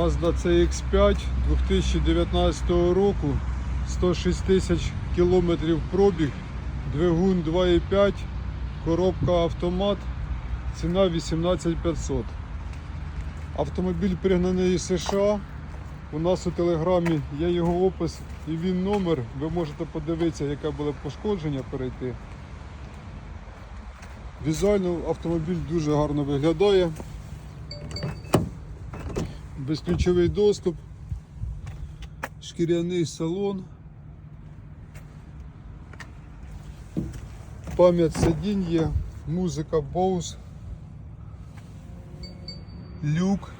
Mazda CX5 2019 року, 106 тисяч кілометрів пробіг, двигун 2,5, коробка автомат, ціна 18500. Автомобіль пригнаний із США. У нас у телеграмі є його опис і він номер. Ви можете подивитися, яке було пошкодження перейти. Візуально автомобіль дуже гарно виглядає. Безключовий доступ, шкіряний салон, пам'ять сидінь є, музика Bose, люк.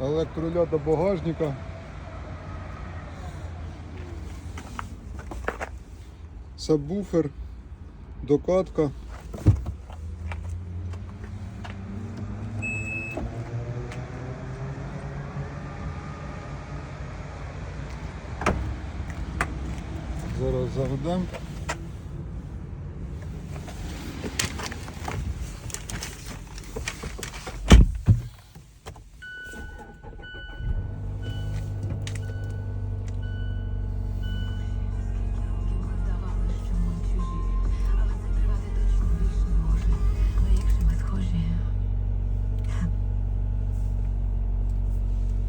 Електроляда багажника. Сабвуфер, докатка. Зараз заведемо.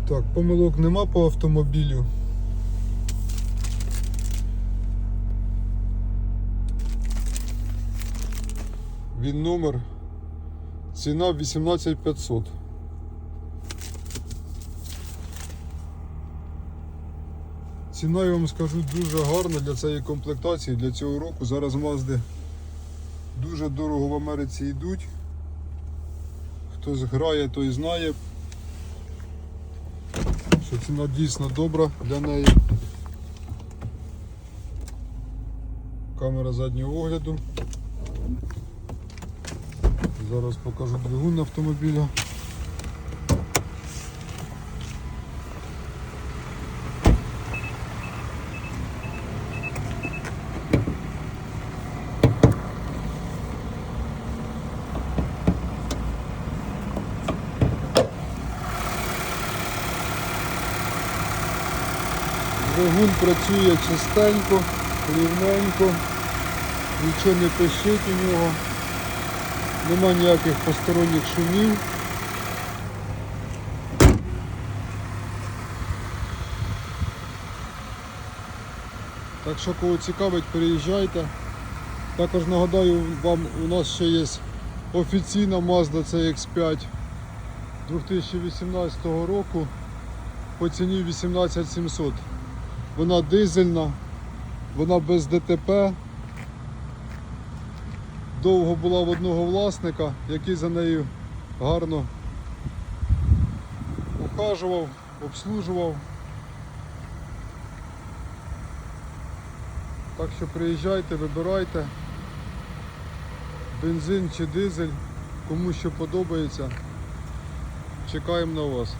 Так, помилок нема по автомобілю. Він номер. Ціна 18500. Ціна, я вам скажу, дуже гарна для цієї комплектації, для цього року. Зараз Мазди дуже дорого в Америці йдуть. Хтось грає, той знає що ціна дійсно добра для неї. Камера заднього огляду. Зараз покажу двигун автомобіля. Двигун працює чистенько, рівненько, нічого не пищить у нього, нема ніяких посторонніх шумів. Так що кого цікавить, переїжджайте. Також нагадаю вам, у нас ще є офіційна Mazda CX5 2018 року по ціні 18700. Вона дизельна, вона без ДТП. Довго була в одного власника, який за нею гарно ухажував, обслужував. Так що приїжджайте, вибирайте. Бензин чи дизель, кому що подобається. Чекаємо на вас.